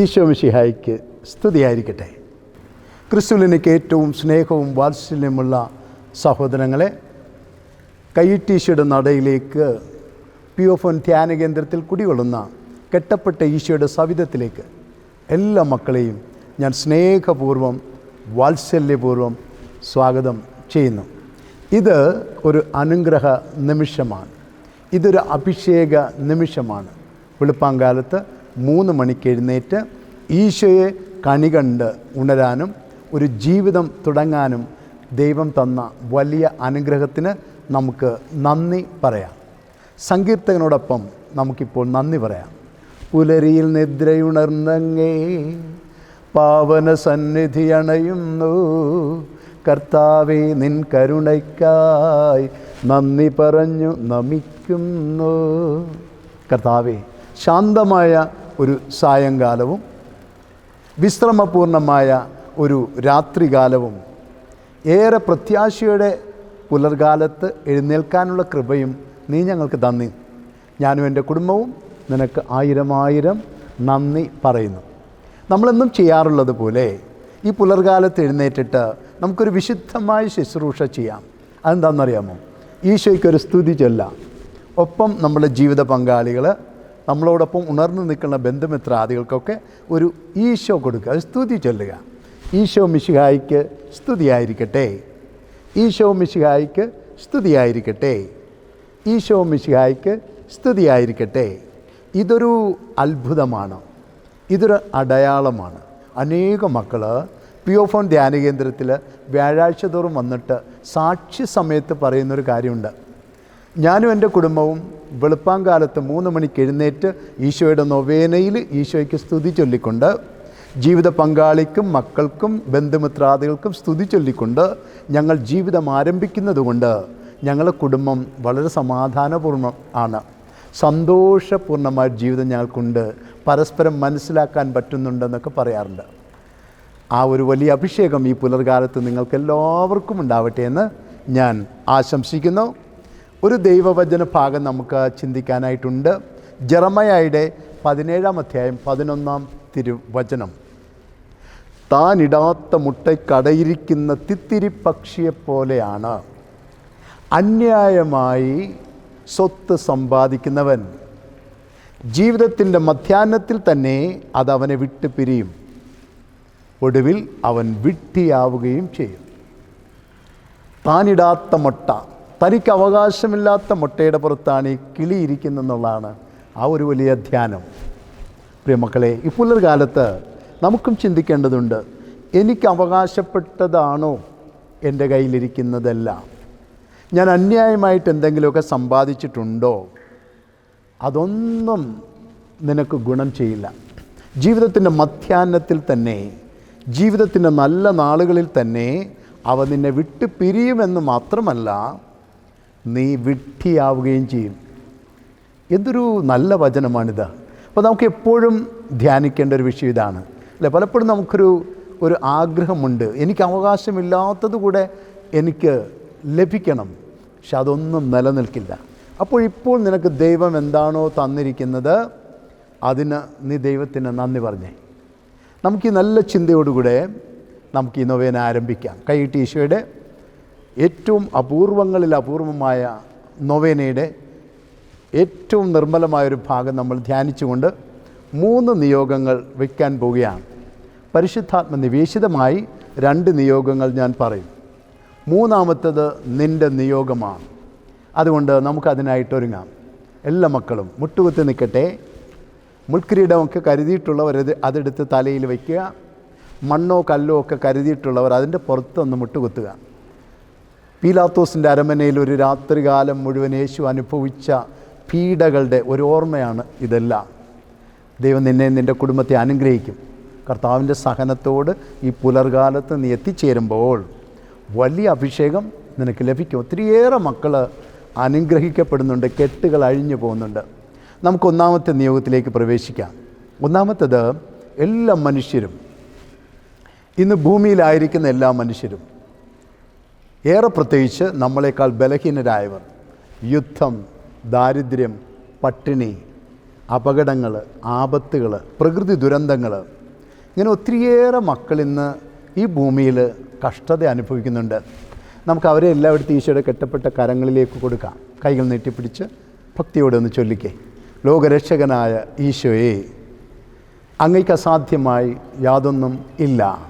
ഈശോ മിശിഹായിക്ക് സ്തുതിയായിരിക്കട്ടെ. ക്രിസ്തുവിലേക്ക് ഏറ്റവും സ്നേഹവും വാത്സല്യമുള്ള സഹോദരങ്ങളെ കയ്യിട്ടീശോയുടെ നടയിലേക്ക് പി ഒ ഫോൺ ധ്യാന കേന്ദ്രത്തിൽ കുടികൊള്ളുന്ന കെട്ടപ്പെട്ട ഈശോയുടെ സവിധത്തിലേക്ക് എല്ലാ മക്കളെയും ഞാൻ സ്നേഹപൂർവം വാത്സല്യപൂർവം സ്വാഗതം ചെയ്യുന്നു. ഇത് ഒരു അനുഗ്രഹ നിമിഷമാണ്. ഇതൊരു അഭിഷേക നിമിഷമാണ്. വെളുപ്പാങ്കാലത്ത് മൂന്ന് മണിക്ക് എഴുന്നേറ്റ് ഈശോയെ കണി കണ്ട് ഉണരാനും ഒരു ജീവിതം തുടങ്ങാനും ദൈവം തന്ന വലിയ അനുഗ്രഹത്തിന് നമുക്ക് നന്ദി പറയാം. സങ്കീർത്തകനോടൊപ്പം നമുക്കിപ്പോൾ നന്ദി പറയാം. പുലരിയിൽ നിദ്രയുണർന്നങ്ങേ പാവന സന്നിധി അണയുന്നു. കർത്താവെ നിൻ കരുണയ്ക്കായി നന്ദി പറഞ്ഞു നമിക്കുന്നു. കർത്താവേ ശാന്തമായ ഒരു സായങ്കാലവും വിശ്രമപൂർണമായ ഒരു രാത്രികാലവും ഏറെ പ്രത്യാശയുടെ പുലർകാലത്ത് എഴുന്നേൽക്കാനുള്ള കൃപയും നീ ഞങ്ങൾക്ക് തന്നി. ഞാനും എന്റെ കുടുംബവും നിനക്ക് ആയിരം ആയിരം നന്ദി പറയുന്നു. നമ്മളെന്നും ചെയ്യാറുള്ളത് പോലെ ഈ പുലർകാലത്ത് എഴുന്നേറ്റിട്ട് നമുക്കൊരു വിശുദ്ധമായ ശുശ്രൂഷ ചെയ്യാം. അതെന്താണെന്നറിയാമോ? ഈശോയ്ക്കൊരു സ്തുതി ചൊല്ലാം. ഒപ്പം നമ്മുടെ ജീവിത പങ്കാളികൾ നമ്മളോടൊപ്പം ഉണർന്നു നിൽക്കുന്ന ബന്ധുമിത്രാദികൾക്കൊക്കെ ഒരു ഈശോ കൊടുക്കുക. സ്തുതി ചൊല്ലുക. ഈശോ മിശിഹായിക്ക് സ്തുതിയായിരിക്കട്ടെ. ഈശോ മിശിഹായിക്ക് സ്തുതിയായിരിക്കട്ടെ. ഈശോ മിശിഹായിക്ക് സ്തുതിയായിരിക്കട്ടെ. ഇതൊരു അത്ഭുതമാണ്. ഇതൊരു അടയാളമാണ്. അനേക മക്കൾ പി ഒ ഫോൺ ധ്യാന കേന്ദ്രത്തിൽ വ്യാഴാഴ്ച തോറും വന്നിട്ട് സാക്ഷി സമയത്ത് പറയുന്നൊരു കാര്യമുണ്ട്. ഞാനും എന്റെ കുടുംബവും വെളുപ്പാങ്കാലത്ത് മൂന്ന് മണിക്ക് എഴുന്നേറ്റ് ഈശോയുടെ നൊവേനയിൽ ഈശോയ്ക്ക് സ്തുതി ചൊല്ലിക്കൊണ്ട് ജീവിത പങ്കാളിക്കും മക്കൾക്കും ബന്ധുമിത്രാദികൾക്കും സ്തുതി ചൊല്ലിക്കൊണ്ട് ഞങ്ങൾ ജീവിതം ആരംഭിക്കുന്നതുകൊണ്ട് ഞങ്ങളുടെ കുടുംബം വളരെ സമാധാനപൂർണം ആണ്. സന്തോഷപൂർണമായ ജീവിതം ഞങ്ങൾക്കുണ്ട്. പരസ്പരം മനസ്സിലാക്കാൻ പറ്റുന്നുണ്ടെന്നൊക്കെ പറയാറുണ്ട്. ആ ഒരു വലിയ അഭിഷേകം ഈ പുലർകാലത്ത് നിങ്ങൾക്ക് എല്ലാവർക്കും ഉണ്ടാവട്ടെ എന്ന് ഞാൻ ആശംസിക്കുന്നു. ഒരു ദൈവവചന ഭാഗം നമുക്ക് ചിന്തിക്കാനായിട്ടുണ്ട്. ജറമയായുടെ പതിനേഴാം അധ്യായം പതിനൊന്നാം തിരുവചനം. താനിടാത്ത മുട്ടയ്ക്കടയിരിക്കുന്ന തിത്തിരി പക്ഷിയെപ്പോലെയാണ് അന്യായമായി സ്വത്ത് സമ്പാദിക്കുന്നവൻ. ജീവിതത്തിന്റെ മധ്യാഹ്നത്തിൽ തന്നെ അതവനെ വിട്ട് പിരിയും. ഒടുവിൽ അവൻ വിട്ടിയാവുകയും ചെയ്യും. താനിടാത്ത മുട്ട. തനിക്ക് അവകാശമില്ലാത്ത മുട്ടയുടെ പുറത്താണ് ഈ കിളി ഇരിക്കുന്നെന്നുള്ളതാണ് ആ ഒരു വലിയ ധ്യാനം. പ്രിയമക്കളെ ഈ പുലർകാലത്ത് നമുക്കും ചിന്തിക്കേണ്ടതുണ്ട് എനിക്ക് അവകാശപ്പെട്ടതാണോ എന്റെ കയ്യിലിരിക്കുന്നതെല്ലാം? ഞാൻ അന്യായമായിട്ട് എന്തെങ്കിലുമൊക്കെ സമ്പാദിച്ചിട്ടുണ്ടോ? അതൊന്നും നിനക്ക് ഗുണം ചെയ്യില്ല. ജീവിതത്തിന്റെ മധ്യാഹ്നത്തിൽ തന്നെ ജീവിതത്തിന്റെ നല്ല നാളുകളിൽ തന്നെ അവ നിന്നെ വിട്ടു പിരിയുമെന്ന് മാത്രമല്ല നീ വിഡ്ഢിയാവുകയും ചെയ്യും. എന്തൊരു നല്ല വചനമാണിത്. അപ്പോൾ നമുക്ക് എപ്പോഴും ധ്യാനിക്കേണ്ട ഒരു വിഷയം ഇതാണ്. അല്ലേ? പലപ്പോഴും നമുക്കൊരു ഒരു ആഗ്രഹമുണ്ട്. എനിക്ക് അവകാശമില്ലാത്തത് കൂടെ എനിക്ക് ലഭിക്കണം. പക്ഷെ അതൊന്നും നിലനിൽക്കില്ല. അപ്പോൾ ഇപ്പോൾ നിനക്ക് ദൈവം എന്താണോ തന്നിരിക്കുന്നത് അതിന് നീ ദൈവത്തിന് നന്ദി പറഞ്ഞേ. നമുക്ക് ഈ നല്ല ചിന്തയോടുകൂടെ നമുക്ക് ഈ നൊവേന ആരംഭിക്കാം. കൈയിട്ട് ഈശോയുടെ. ഏറ്റവും അപൂർവങ്ങളിൽ അപൂർവമായ നൊവേനയുടെ ഏറ്റവും നിർമ്മലമായൊരു ഭാഗം നമ്മൾ ധ്യാനിച്ചുകൊണ്ട് മൂന്ന് നിയോഗങ്ങൾ വയ്ക്കാൻ പോവുകയാണ്. പരിശുദ്ധാത്മ നിവേശിതമായി രണ്ട് നിയോഗങ്ങൾ ഞാൻ പറയും. മൂന്നാമത്തത് നിന്റെ നിയോഗമാണ്. അതുകൊണ്ട് നമുക്കതിനായിട്ട് ഒരുങ്ങാം. എല്ലാ മക്കളും മുട്ടുകുത്തി നിൽക്കട്ടെ. മുൾക്കിരീടമൊക്കെ കരുതിയിട്ടുള്ളവർ അത് അതെടുത്ത് തലയിൽ വയ്ക്കുക. മണ്ണോ കല്ലോ ഒക്കെ കരുതിയിട്ടുള്ളവർ അതിന്റെ പുറത്തൊന്ന് മുട്ടുകുത്തുക. പീലാത്തോസിന്റെ അരമനയിൽ ഒരു രാത്രികാലം മുഴുവൻ യേശു അനുഭവിച്ച പീഡകളുടെ ഒരു ഓർമ്മയാണ് ഇതെല്ലാം. ദൈവം നിന്നെ നിന്റെ കുടുംബത്തെ അനുഗ്രഹിക്കും. കർത്താവിന്റെ സഹനത്തോട് ഈ പുലർകാലത്ത് നീ എത്തിച്ചേരുമ്പോൾ വലിയ അഭിഷേകം നിനക്ക് ലഭിക്കും. ഒത്തിരിയേറെ മക്കൾ അനുഗ്രഹിക്കപ്പെടുന്നുണ്ട് കെട്ടുകൾ അഴിഞ്ഞു പോകുന്നുണ്ട്. നമുക്ക് ഒന്നാമത്തെ നിയോഗത്തിലേക്ക് പ്രവേശിക്കാം. ഒന്നാമത്തേത് എല്ലാ മനുഷ്യരും ഇന്ന് ഭൂമിയിലായിരിക്കുന്ന എല്ലാ മനുഷ്യരും ഏറെ പ്രത്യേകിച്ച് നമ്മളെക്കാൾ ബലഹീനരായവർ. യുദ്ധം ദാരിദ്ര്യം പട്ടിണി അപകടങ്ങൾ ആപത്തുകൾ പ്രകൃതി ദുരന്തങ്ങൾ. ഇങ്ങനെ ഒത്തിരിയേറെ മക്കൾ ഇന്ന് ഈ ഭൂമിയിൽ കഷ്ടത അനുഭവിക്കുന്നുണ്ട്. നമുക്ക് അവരെ എല്ലായിടത്തും ഈശോയുടെ കെട്ടപ്പെട്ട കരങ്ങളിലേക്ക് കൊടുക്കാം. കൈകൾ നീട്ടിപ്പിടിച്ച് ഭക്തിയോടെ ഒന്ന് ചൊല്ലിക്കേ. ലോകരക്ഷകനായ ഈശോയെ അങ്ങയ്ക്ക് അസാധ്യമായി യാതൊന്നും ഇല്ല.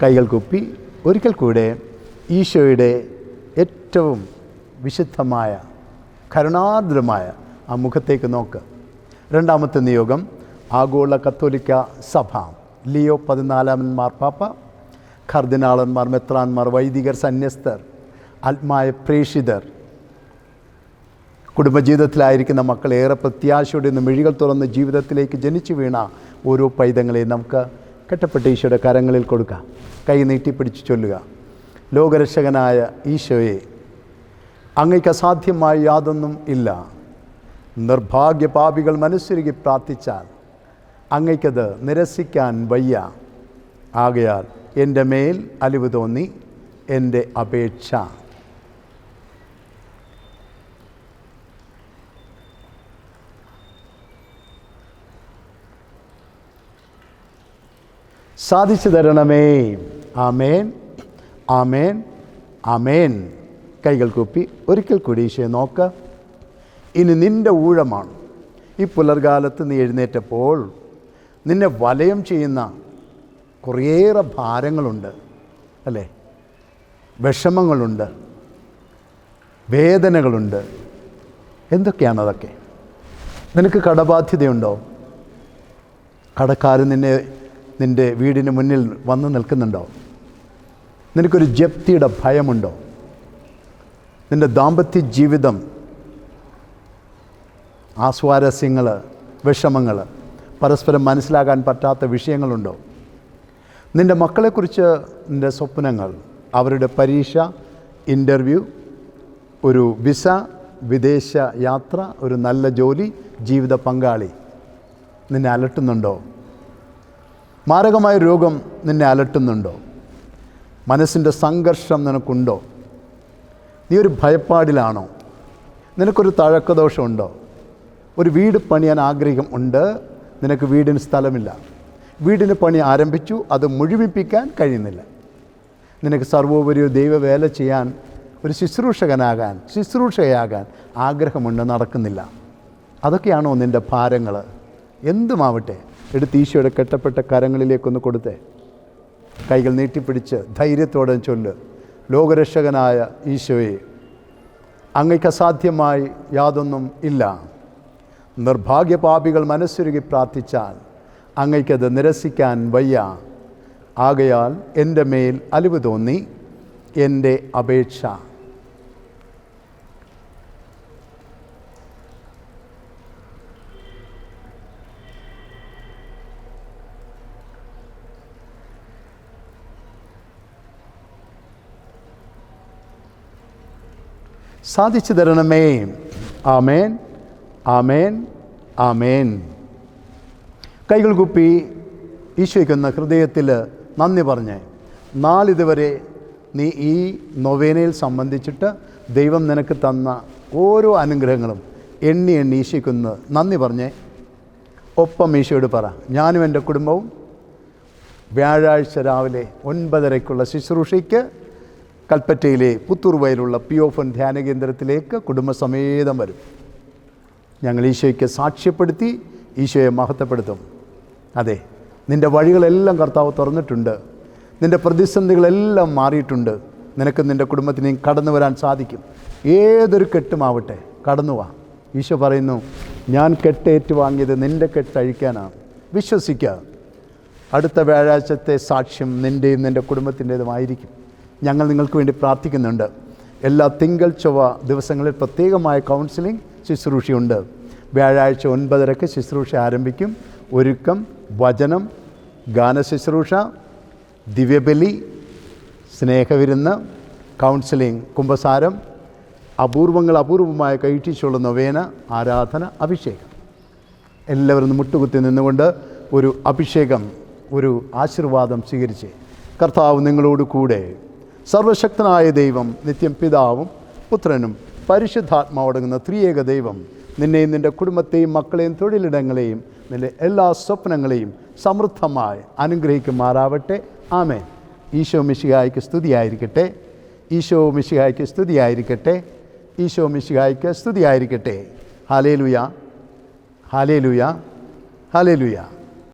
കൈകൾ കുപ്പി ഒരിക്കൽ കൂടെ ഈശോയുടെ ഏറ്റവും വിശുദ്ധമായ കരുണാർദ്രമായ ആ മുഖത്തേക്ക് നോക്ക്. രണ്ടാമത്തെ നിയോഗം ആഗോള കത്തോലിക്ക സഭ. ലിയോ പതിനാലാമൻ മാർപ്പാപ്പ കർദിനാളന്മാർ മെത്രാന്മാർ വൈദികർ സന്യസ്തർ ആത്മായ പ്രേഷിതർ കുടുംബജീവിതത്തിലായിരിക്കുന്ന മക്കൾ ഏറെ പ്രത്യാശയോടെ നിന്ന് മിഴികൾ തുറന്ന് ജീവിതത്തിലേക്ക് ജനിച്ചു വീണ ഓരോ പൈതങ്ങളെയും നമുക്ക് കെട്ടപ്പെട്ട ഈശോയുടെ കരങ്ങളിൽ കൊടുക്കാം. കൈ നീട്ടിപ്പിടിച്ച് ചൊല്ലുക. ലോകരക്ഷകനായ ഈശോയെ അങ്ങയ്ക്ക് അസാധ്യമായി യാതൊന്നും ഇല്ല. നിർഭാഗ്യ പാപികൾ മനസ്സുരുകി പ്രാർത്ഥിച്ചാൽ അങ്ങയ്ക്കത് നിരസിക്കാൻ വയ്യ. ആകയാൽ എന്റെ മേൽ അലിവ് തോന്നി എന്റെ അപേക്ഷ. സാധിച്ചു തരണമേ. ആമേൻ. ആമേൻ. ആമേൻ. കൈകൾ കൂപ്പി ഒരിക്കൽ കൂടി ഈശോയെ നോക്ക്. ഇനി നിന്റെ ഊഴമാണ്. ഈ പുലർകാലത്ത് നീ എഴുന്നേറ്റപ്പോൾ നിന്നെ വലയം ചെയ്യുന്ന കുറേയേറെ ഭാരങ്ങളുണ്ട് അല്ലേ? വിഷമങ്ങളുണ്ട് വേദനകളുണ്ട്. എന്തൊക്കെയാണ് അതൊക്കെ? നിനക്ക് കടബാധ്യതയുണ്ടോ? കടക്കാരൻ നിന്നെ നിന്റെ വീടിന് മുന്നിൽ വന്ന് നിൽക്കുന്നുണ്ടോ? നിനക്കൊരു ജപ്തിയുടെ ഭയമുണ്ടോ? നിന്റെ ദാമ്പത്യ ജീവിതം ആസ്വാരസ്യങ്ങൾ വിഷമങ്ങൾ പരസ്പരം മനസ്സിലാകാൻ പറ്റാത്ത വിഷയങ്ങളുണ്ടോ? നിന്റെ മക്കളെക്കുറിച്ച് നിന്റെ സ്വപ്നങ്ങൾ അവരുടെ പരീക്ഷ ഇന്റർവ്യൂ ഒരു വിസ വിദേശ യാത്ര ഒരു നല്ല ജോലി ജീവിത പങ്കാളി നിന്നെ അലട്ടുന്നുണ്ടോ? മാരകമായ രോഗം നിന്നെ അലട്ടുന്നുണ്ടോ? മനസ്സിന്റെ സംഘർഷം നിനക്കുണ്ടോ? നീ ഒരു ഭയപ്പാടിലാണോ? നിനക്കൊരു തഴക്കദോഷമുണ്ടോ? ഒരു വീട് പണിയാൻ ആഗ്രഹം ഉണ്ട് നിനക്ക് വീടിന് സ്ഥലമില്ല. വീടിന് പണി ആരംഭിച്ചു അത് മുഴുവിപ്പിക്കാൻ കഴിയുന്നില്ല. നിനക്ക് സർവോപരി ദൈവവേല ചെയ്യാൻ ഒരു ശുശ്രൂഷകനാകാൻ ശുശ്രൂഷയാകാൻ ആഗ്രഹമുണ്ട് നടക്കുന്നില്ല. അതൊക്കെയാണോ നിന്റെ ഭാരങ്ങൾ എന്തുമാവട്ടെ? എടുത്ത് ഈശോയുടെ കെട്ടപ്പെട്ട കരങ്ങളിലേക്കൊന്ന് കൊടുത്തേ. കൈകൾ നീട്ടിപ്പിടിച്ച് ധൈര്യത്തോടെ ചൊല്ല്. ലോകരക്ഷകനായ ഈശോയെ അങ്ങയ്ക്ക് അസാധ്യമായി യാതൊന്നും ഇല്ല. നിർഭാഗ്യപാപികൾ മനസ്സുരുകി പ്രാർത്ഥിച്ചാൽ അങ്ങയ്ക്കത് നിരസിക്കാൻ വയ്യ. ആകയാൽ എന്റെ മേൽ അലിവ് തോന്നി എന്റെ അപേക്ഷ. സാധിച്ചു തരണമേ ആമേൻ. ആമേൻ. ആമേൻ. കൈകൾ കുപ്പി ഈശോയ്ക്കുന്ന ഹൃദയത്തിൽ നന്ദി പറഞ്ഞ്. നാളിതുവരെ നീ ഈ നൊവേനയിൽ സംബന്ധിച്ചിട്ട് ദൈവം നിനക്ക് തന്ന ഓരോ അനുഗ്രഹങ്ങളും എണ്ണി എണ്ണി ഈശോയ്ക്കൊന്ന് നന്ദി പറഞ്ഞ്. ഒപ്പം ഈശോയോട് പറ. ഞാനും എന്റെ കുടുംബവും വ്യാഴാഴ്ച രാവിലെ ഒൻപതരയ്ക്കുള്ള ശുശ്രൂഷയ്ക്ക് കൽപ്പറ്റയിലെ പുത്തൂർ വയലുള്ള പി ഓഫൻ ധ്യാന കേന്ദ്രത്തിലേക്ക് കുടുംബസമേതം വരും. ഞങ്ങൾ ഈശോയ്ക്ക് സാക്ഷ്യപ്പെടുത്തി ഈശോയെ മഹത്വപ്പെടുത്തും. അതെ നിന്റെ വഴികളെല്ലാം കർത്താവ് തുറന്നിട്ടുണ്ട്. നിന്റെ പ്രതിസന്ധികളെല്ലാം മാറിയിട്ടുണ്ട്. നിനക്ക് നിന്റെ കുടുംബത്തിനെയും കടന്നു വരാൻ സാധിക്കും. ഏതൊരു കെട്ടുമാവട്ടെ കടന്നു വാ. ഈശോ പറയുന്നു ഞാൻ കെട്ടേറ്റ് വാങ്ങിയത് നിന്റെ കെട്ടഴിക്കാനാണ്. വിശ്വസിക്കുക അടുത്ത വ്യാഴാഴ്ചത്തെ സാക്ഷ്യം നിന്റെയും നിന്റെ കുടുംബത്തിന്റേതുമായിരിക്കും. ഞങ്ങൾ നിങ്ങൾക്ക് വേണ്ടി പ്രാർത്ഥിക്കുന്നുണ്ട്. എല്ലാ തിങ്കൾ ചൊവ്വ ദിവസങ്ങളിൽ പ്രത്യേകമായ കൗൺസിലിംഗ് ശുശ്രൂഷയുണ്ട്. വ്യാഴാഴ്ച ഒൻപതരക്ക് ശുശ്രൂഷ ആരംഭിക്കും. ഒരുക്കം വചനം ഗാനശുശ്രൂഷ ദിവ്യബലി സ്നേഹവിരുന്ന് കൗൺസിലിംഗ് കുംഭസാരം അപൂർവങ്ങൾ അപൂർവമായ കൈറ്റിച്ചുള്ള നൊവേന ആരാധന അഭിഷേകം. എല്ലാവരും മുട്ടുകുത്തി നിന്നുകൊണ്ട് ഒരു അഭിഷേകം ഒരു ആശീർവാദം സ്വീകരിച്ച്. കർത്താവ് നിങ്ങളോട് കൂടെ സർവശക്തനായ ദൈവം നിത്യം പിതാവും പുത്രനും പരിശുദ്ധാത്മാവടങ്ങുന്ന ത്രിയേക ദൈവം. നിന്നെയും നിന്റെ കുടുംബത്തെയും മക്കളെയും തൊഴിലിടങ്ങളെയും നിന്റെ എല്ലാ സ്വപ്നങ്ങളെയും സമൃദ്ധമായി അനുഗ്രഹിക്കുമാറാവട്ടെ. ആമേ ഈശോ മിശിഹായ്ക്ക് സ്തുതിയായിരിക്കട്ടെ. ഈശോ മിശിഹായ്ക്ക് സ്തുതിയായിരിക്കട്ടെ. ഈശോ മിശിഹായ്ക്ക് സ്തുതിയായിരിക്കട്ടെ. ഹാലേലുയ. ഹാലേലുയ. ഹാലേലുയ.